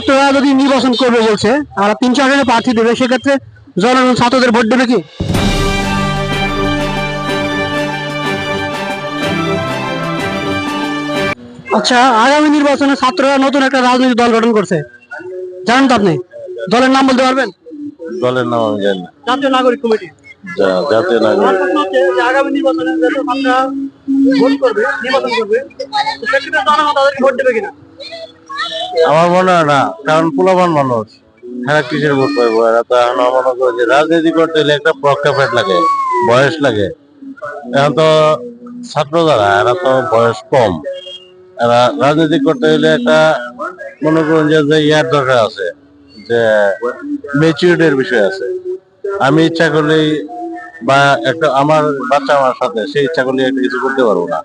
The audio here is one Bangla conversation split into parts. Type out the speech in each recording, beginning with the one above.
ছাত্ররা যদি নির্বাচন করবে বলছে আর তিনশো আসনে প্রার্থী দেবে সেক্ষেত্রে জনগণ ছাত্রদের ভোট দেবে কি? আচ্ছা আগামী নির্বাচনে ছাত্ররা নতুন একটা রাজনৈতিক দল গঠন করছে। জানেন তো আপনি? দলের নাম বলতে পারবেন? দলের নাম আমি জানি না। জাতীয় নাগরিক কমিটি। জাতীয় নাগরিক। আমার আগামী নির্বাচনে ভোট করবে নির্বাচন করবে সেক্ষেত্রে জনগণ তাদেরকে ভোট দেবে কিনা? আমার মনে হয় না, কারণ পোলাবান মানুষ। হ্যাঁ কিসের ভোট পাইবো? এরা তো এখন মনে করে যে রাজনীতি করতে হলে একটা প্রক্ষেপেট লাগে, বয়স লাগে। এখন তো ছাত্র যারা, এরা তো বয়স কম। এরা রাজনীতি করতে হলে একটা মনে করুন যে ইয়ার দরকার আছে, যে মেচুরিটির বিষয় আছে। আমি ইচ্ছা করলেই বা একটা, আমার বাচ্চা আমার সাথে সেই ইচ্ছা করলে একটা কিছু করতে পারব না।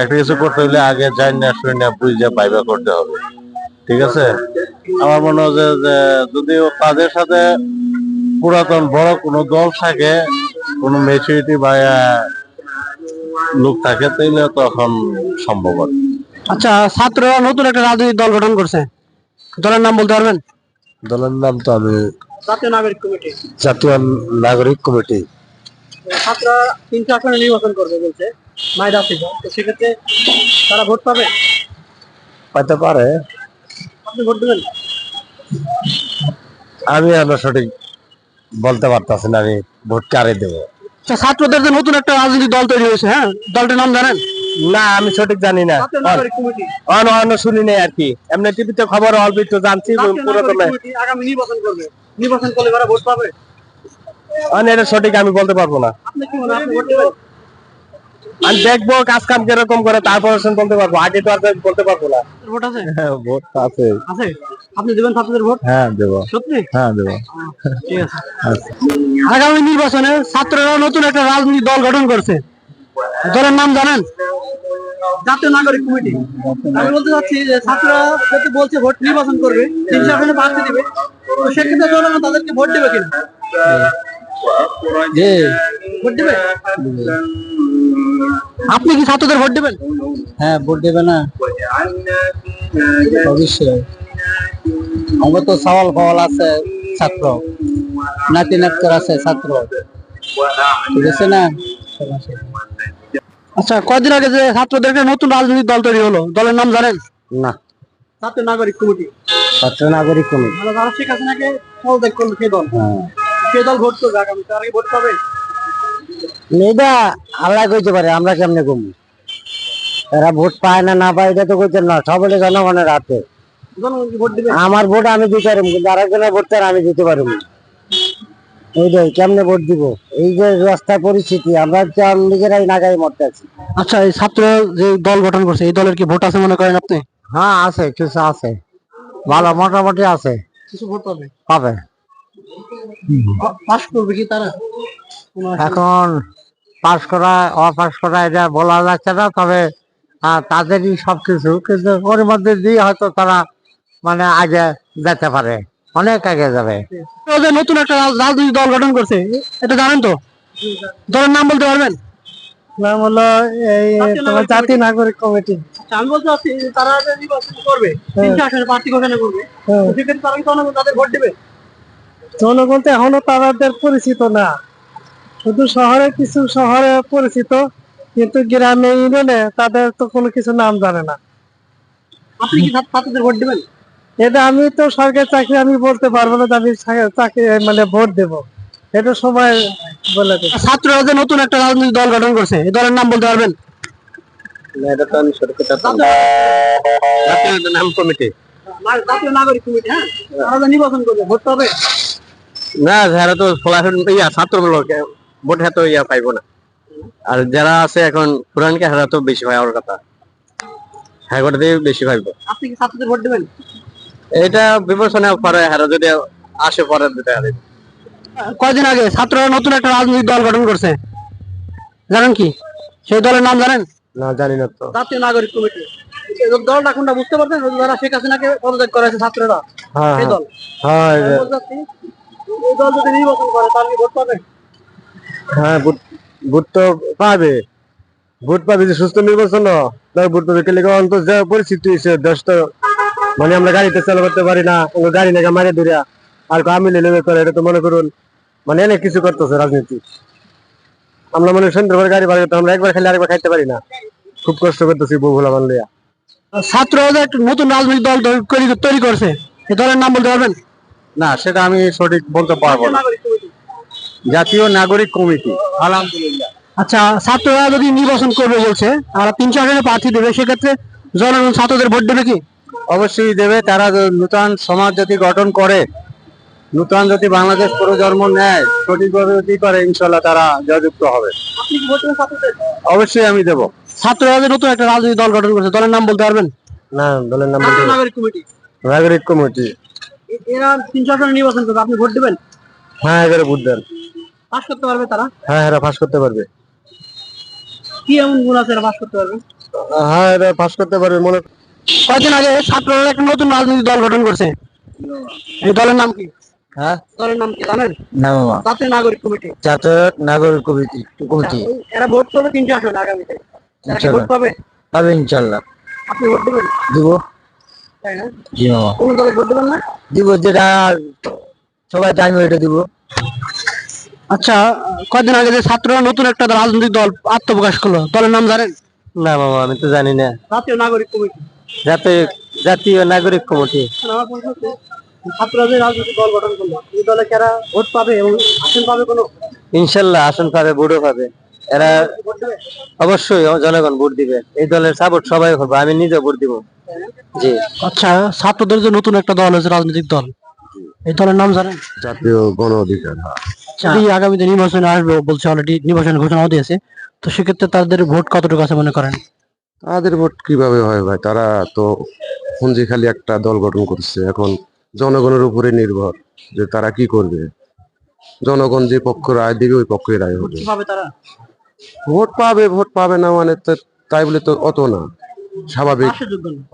একটা কিছু করতে হলে আগে যাই না শুনে না বুঝে বাইবা করতে হবে। ঠিক আছে? আমার মনে হয় যে যদিও তাদের সাথে পুরাতন বড় কোনো দল থাকে কোনো মেচুরিটি বা লোক থাকে তাইলে তখন সম্ভব আর আচ্ছা ছাত্ররা নতুন একটা রাজনৈতিক দল গঠন করছে। দলের নাম বলতে পারবেন? দলের নাম তো আমি জাতীয় নাগরিক কমিটি। জাতীয় নাগরিক কমিটি। ছাত্ররা তিনশো আসনে নির্বাচন করবে বলছে মাইদা থেকে তো সেক্ষেত্রে তারা ভোট পাবে? পাইতে পারে। আপনি ভোট দেবেন? আমি আমরা সঠিক বলতে পারতাছি না আমি ভোট কারে দেবো? আচ্ছা ছাত্রদের যে নতুন একটা রাজনৈতিক দল তৈরি হয়েছে হ্যাঁ? দলটার নাম জানেন? না আমি সঠিক জানি না। অন অন্য শুনি নাই আর কি। এমনি টিভিতে খবর অল্প একটু জানছি আগামী নির্বাচন করবে। নির্বাচন করলে ভোট পাবে? এটা সঠিক আমি বলতে পারব না। আপনি কি মনে আপনি ভোট দেবেন? আমি দেখব কাজ কাম কীরকম করে তারপর বলতে পারব। আগে তো আর বলতে পারব না। ভোট আছে? ভোট আছে। আছে? আপনি দেবেন ছাত্রদের ভোট? হ্যাঁ দেবো। সত্যি? হ্যাঁ দেবো। ঠিক আছে। আগামী নির্বাচনে ছাত্ররা নতুন একটা রাজনৈতিক দল গঠন করছে। দলের নাম জানেন? জাতীয় নাগরিক কমিটি। আমি বলতে চাচ্ছি যে ছাত্ররা বলছে ভোট নির্বাচন করবে তিনশো আসনে প্রার্থী দিবে তো সেক্ষেত্রে জনগণ তাদেরকে ভোট দেবে কিনা? ভোট দেবে? আপনি কি ছাত্রদের ভোট দেবেন? হ্যাঁ ভোট দেবে না। অবশ্যই। আমার তো সওয়াল ফওয়াল আছে ছাত্র। নাতি নাটকর আছে ছাত্র। ঠিক আছে না? আচ্ছা কয়দিন আগে যে ছাত্রদেরকে নতুন রাজনৈতিক দল তৈরি হলো? দলের নাম জানেন? না। জাতীয় নাগরিক কমিটি। ছাত্র নাগরিক কমিটি। শেখ হাসিনাকে পদত্যাগ করল সেই দল। সেই দল ভোট করবে? আগামী তার আগে ভোট পাবে? এটা আল্লাহ কইতে পারে আমরা কেমনে কমু এরা ভোট পায় না না পায় এটা তো কইতে না সবলে জনগণের হাতে। আমার ভোট আমি দিতে পারব কিন্তু আরেকজনের ভোট তার আমি দিতে পারব। এইটাই কেমনে ভোট দিব? এই যে রাস্তার পরিস্থিতি আমরা তো নিজেরাই নাগাই মরতে আছি। আচ্ছা এই ছাত্র যে দল গঠন করছে এই দলের কি ভোট আছে মনে করেন আপনি? হ্যাঁ আছে কিছু আছে। ভালো মোটামুটি আছে। কিছু ভোট পাবে? পাবে। পাস করবে কি তারা। এখন পাস করা অপাস করা এটা বলা যাচ্ছে না তবে তাদেরই সবকিছু কিন্তু ওর মধ্যে দিয়ে হয়তো তারা মানে আগে যেতে পারে অনেক আগে যাবে। নতুন একটা রাজনৈতিক দল গঠন করছে এটা জানেন তো? দলের নাম বলতে পারবেন? নাম হলো এই তোমার জাতীয় নাগরিক কমিটি। আচ্ছা, আমি বলতে চাচ্ছি তারা নির্বাচন করবে তিনশো আসনে প্রার্থী ঘোষণা করবে হ্যাঁ। সেক্ষেত্রে তারা কি তাদের ভোট দেবে? জনগণ তো এখনও তাদের পরিচিত না। শুধু শহরে কিছু শহরে পরিচিত কিন্তু গ্রামে ইউনিয়নে তাদের তো কোনো কিছু নাম জানে না। আপনি কি ছাত্রদের ভোট দেবেন? এটা আমি তো সরকারি চাকরি আমি বলতে পারব না যে আমি চাকরি মানে ভোট দেব। এটা সময় বলে দেবে। ছাত্ররা যে নতুন একটা রাজনৈতিক দল গঠন করছে এই দলের নাম বলতে পারবেন? এটা তো আমি সঠিক নাম কমিটি। জাতীয় নাগরিক কমিটি হ্যাঁ? তারা নির্বাচন করবে ভোট পাবে? না যারা তো ফলাফল ইয়া ছাত্র লোক ভোট হাতে ইয়া পাইবো না। আর যারা আছে এখন পুরানকে হারা তো বেশি ভাই আমার কথা। হ্যাঁ গোটা দিয়ে বেশি ভাইব আপনি কি ছাত্রদের ভোট দেবেন? এটা বিবেচনা করে হারা যদি আসে পরে দিতে হারে কয়দিন আগে ছাত্ররা নতুন একটা রাজনৈতিক দল গঠন করছে। জানেন কি? সেই দলের নাম জানেন? না জানি না তো। জাতীয় নাগরিক কমিটি। দলটা কোনটা বুঝতে পারছেন? যারা শেখ হাসিনাকে পদত্যাগ করেছে ছাত্ররা। হ্যাঁ সেই দল। হ্যাঁ বলতে চাচ্ছি, এই দল যদি নির্বাচন করে তাহলে কি ভোট পাবে? হ্যাঁ ভোট ভোট তো পাবে। ভোট পাবে যে সুস্থ নির্বাচন তার ভোট পাবে কেলে অন্ত যে পরিস্থিতি হয়েছে দেশ তো মানে আমরা গাড়িতে চালু করতে পারি না গাড়ি নাকি আর আমি লেলে করে এটা তো মনে করুন মানে অনেক কিছু করতেছে রাজনীতি। আমরা মানে সুন্দর করে গাড়ি বাড়ি আমরা একবার খালি আরেকবার খাইতে পারি না। খুব কষ্ট করতেছি বউ ভোলা বানলিয়া ছাত্ররা একটা নতুন রাজনৈতিক দল তৈরি- করছে এই দলের নাম বলতে পারবেন? না সেটা আমি সঠিক বলতে পারব না। জাতীয় নাগরিক কমিটি। আলহামদুলিল্লাহ। আচ্ছা ছাত্ররা যদি নির্বাচন করবে বলছে আর তিনশো আসনে প্রার্থী দেবে সেক্ষেত্রে জনগণ ছাত্রদের ভোট দেবে কি? অবশ্যই দেবে তারা নূতন সমাজ যদি গঠন করে নূতন যদি বাংলাদেশ প্রজন্ম নেয় সঠিকভাবে যদি করে ইনশাল্লাহ তারা জয়যুক্ত হবে। আপনি কি ভোট দেবেন ছাত্রদের? অবশ্যই আমি দেব। ছাত্ররা যে নতুন একটা রাজনৈতিক দল গঠন করছে দলের নাম বলতে পারবেন? না দলের নাম নাগরিক কমিটি। নাগরিক কমিটি। এরা তিনশো আসনে নির্বাচন করবে আপনি ভোট দেবেন? হ্যাঁ এবারে বুঝ দেন। পাস করতে পারবে তারা? হ্যাঁ এরা পাস করতে পারবে। কি এমন গুণ আছে এরা পাস করতে পারবে? হ্যাঁ এরা পাস করতে পারবে মনে কয়েকদিন আগে ছাত্ররা একটা নতুন রাজনৈতিক দল গঠন করছে। এই দলের নাম কি? হ্যাঁ? দলের নাম কি জানেন? না মামা জাতীয় নাগরিক কমিটি। জাতীয় নাগরিক কমিটি কমিটি। এরা ভোট করবে তিনশো আসনে আগামীতে। ভোট পাবে? পাবে ইনশাল্লাহ। আপনি ভোট দেবেন? দিব। জি মামা কোন দলে ভোট দেবেন না? দিব যেটা সবাই জানবে এটা দিব। আচ্ছা কয়েকদিন আগে যে ছাত্ররা নতুন একটা রাজনৈতিক দল আত্মপ্রকাশ করল দলের নাম জানেন? না মামা আমি তো জানি না। জাতীয় নাগরিক কমিটি। জাতীয় জাতীয় নাগরিক কমিটি। হচ্ছে, ছাত্ররা যে রাজনৈতিক দল গঠন করল এই দলে কারা ভোট পাবে এবং আসন পাবে কোনো? ইনশাল্লাহ আসন পাবে ভোটও পাবে। এরা অবশ্যই জনগণ ভোট দিবে। এই দলের সাপোর্ট সবাই করবে আমি নিজে ভোট দিব। জি। আচ্ছা ছাত্রদের যে নতুন একটা দল আছে রাজনৈতিক দল এই দলের নাম জানেন? জাতীয় গণ অধিকার যদি আগামীতে নির্বাচনে আসবে বলছে অলরেডি নির্বাচন ঘোষণাও দিয়েছে। তো সেক্ষেত্রে তাদের ভোট কতটুকু আছে মনে করেন? তাদের ভোট কীভাবে হয় ভাই? তারা তো পুঞ্জি খালি একটা দল গঠন করছে। এখন জনগণের উপরে নির্ভর যে তারা কি করবে। জনগণ যে পক্ষ রায় দিবে ওই পক্ষে রায় হবে। তারা? ভোট পাবে ভোট পাবে না মানে তো তাই বলে তো অত না। স্বাভাবিক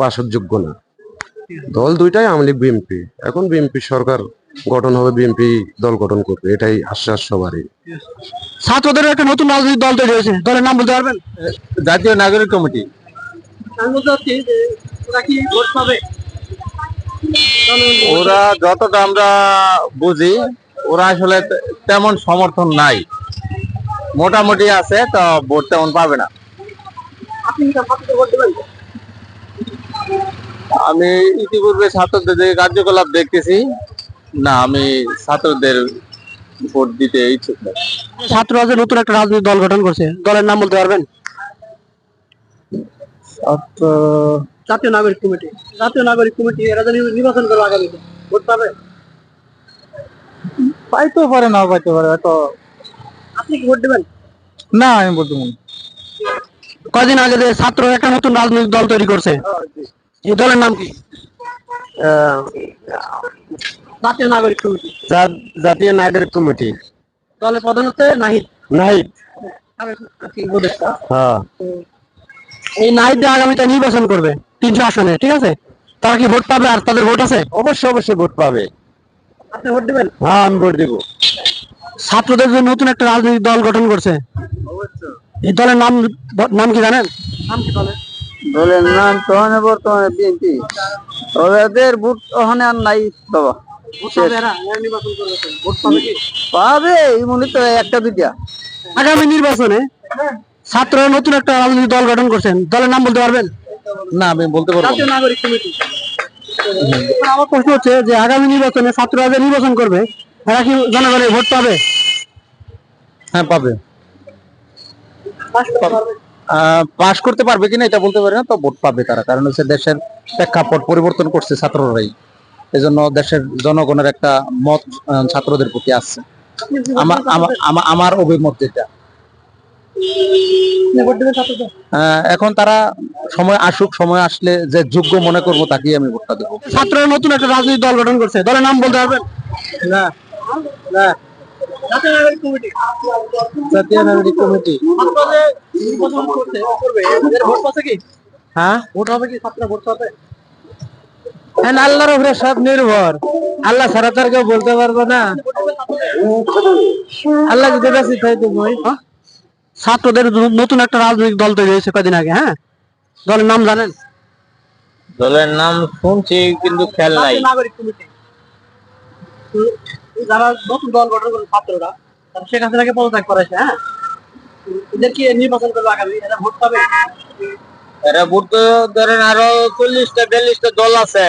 পাশের যোগ্য না। দল দুইটাই আওয়ামী লীগ বিএনপি। এখন বিএনপি সরকার গঠন হবে বিএনপি দল গঠন করবে এটাই আশ্বাস সবারই। ছাত্রদের একটা নতুন রাজনৈতিক দল তৈরি হয়েছে। দলের নাম বলতে পারবেন? জাতীয় নাগরিক কমিটি। ওরা যতটা আমরা বুঝি ওরা আসলে তেমন সমর্থন নাই। মোটামুটি আছে তো ভোট তেমন পাবে না। আপনি কি তার ছাত্রদের ভোট দেবেন আমি ইতিপূর্বে ছাত্রদের যে কার্যকলাপ দেখতেছি না আমি ছাত্রদের ভোট দিতে ইচ্ছুক না। ছাত্ররা যে নতুন একটা রাজনৈতিক দল গঠন করছে দলের নাম বলতে পারবেন? জাতীয় নাগরিক কমিটি। জাতীয় নাগরিক কমিটি এরা নির্বাচন করবে আগামীতে ভোট পাবে? পাইতেও পারে না পাইতে পারে তো আপনি কি ভোট দেবেন? না আমি বলতে মনে কয়দিন আগে যে ছাত্র একটা নতুন রাজনৈতিক দল তৈরি করছে। এই দলের নাম কি? জাতীয় নাগরিক কমিটি। জাতীয় নাগরিক কমিটি। দলের প্রধান হচ্ছে নাহিদ। উপদেষ্টা। হ্যাঁ। এই নাহিদ আগামীতে নির্বাচন করবে তিনশো আসনে ঠিক আছে? তারা কি ভোট পাবে আর তাদের ভোট আছে? অবশ্যই অবশ্যই ভোট পাবে। আপনি ভোট দেবেন? হ্যাঁ আমি ভোট দিব। ছাত্রদের যে নতুন একটা রাজনৈতিক দল গঠন করছে এই দলের নাম নাম কি জানেন? নাম কি দলের? দলের নাম তহনে বর্তমানে বিএনপি ওদের ভোট ওখানে আর নাই বাবা। পাবে পাবে? পাবে মনে তো একটা দুইটা আগামী নির্বাচনে ছাত্ররা নতুন একটা রাজনৈতিক দল গঠন করছেন। দলের নাম বলতে পারবেন? না আমি বলতে পারব। জাতীয় নাগরিক কমিটি আমার প্রশ্ন হচ্ছে যে আগামী নির্বাচনে ছাত্ররা যে নির্বাচন করবে এরা কি জনগণের ভোট পাবে? হ্যাঁ পাবে। পাশ করতে পারবে কিনা এটা বলতে পারি না তো ভোট পাবে তারা। কারণ হচ্ছে দেশের প্রেক্ষাপট পরিবর্তন করছে ছাত্ররাই। এজন্য দেশের জনগণের একটা মত ছাত্রদের প্রতি আসছে আমার অভিমত যেটা। এখন তারা সময় আসুক সময় আসলে যে যোগ্য মনে করব তাকেই আমি ভোটটা দেবো। ছাত্ররা নতুন একটা রাজনৈতিক দল গঠন করছে। দলের নাম বলতে পারবেন? না। না। জাতীয় নাগরিক কমিটি। নির্বাচন করবে। এদের ভোট পাচ্ছে কি? হ্যাঁ? ভোট হবে কি? ছাত্ররা ভোট পাবে হ্যাঁ আল্লাহর উপরে সব নির্ভর। আল্লাহ ছাড়া তো আর কেউ বলতে পারব না। আল্লাহ যদি বেশি তাই তুমি ছাত্রদের নতুন একটা রাজনৈতিক দল তৈরি হয়েছে কদিন আগে হ্যাঁ? দলের নাম জানেন? দলের নাম শুনছি কিন্তু খেয়াল নাই। নাগরিক যারা নতুন দল গঠন করে ছাত্ররা তারা শেখ হাসিনাকে পদত্যাগ করেছে হ্যাঁ? এদের নির্বাচন করবে আগামী? এরা ভোট পাবে? এরা ভোট তো ধরেন আরও চল্লিশটা বিয়াল্লিশটা দল আছে।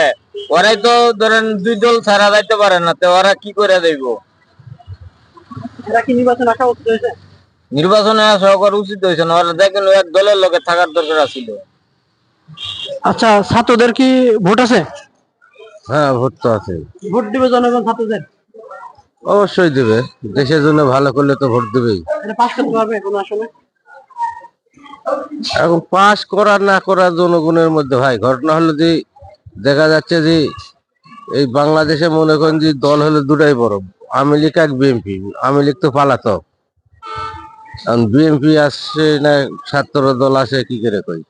ওরাই তো ধরেন দুই দল ছাড়া যাইতে পারে না তো ওরা কি করে দেব এরা কি নির্বাচন আসা উচিত হয়েছে? নির্বাচনে আসা উচিত হয়েছে না ওরা দেখেন এক দলের লোকে থাকার দরকার ছিল আচ্ছা ছাত্রদের কি ভোট আছে? হ্যাঁ ভোট তো আছে। ভোট দিবে জনগণ ছাত্রদের? অবশ্যই দেবে। দেশের জন্য ভালো করলে তো ভোট দেবেই। এখন পাস করা না করা জনগণের মধ্যে ভাই ঘটনা হলো যে দেখা যাচ্ছে যে এই বাংলাদেশে মনে করেন যে দল হলো দুটাই বড়। আওয়ামী লীগ এক বিএনপি। আওয়ামী লীগ তো পালাতো বিএনপি আসছে না ছাত্র দল আসে কি করে কই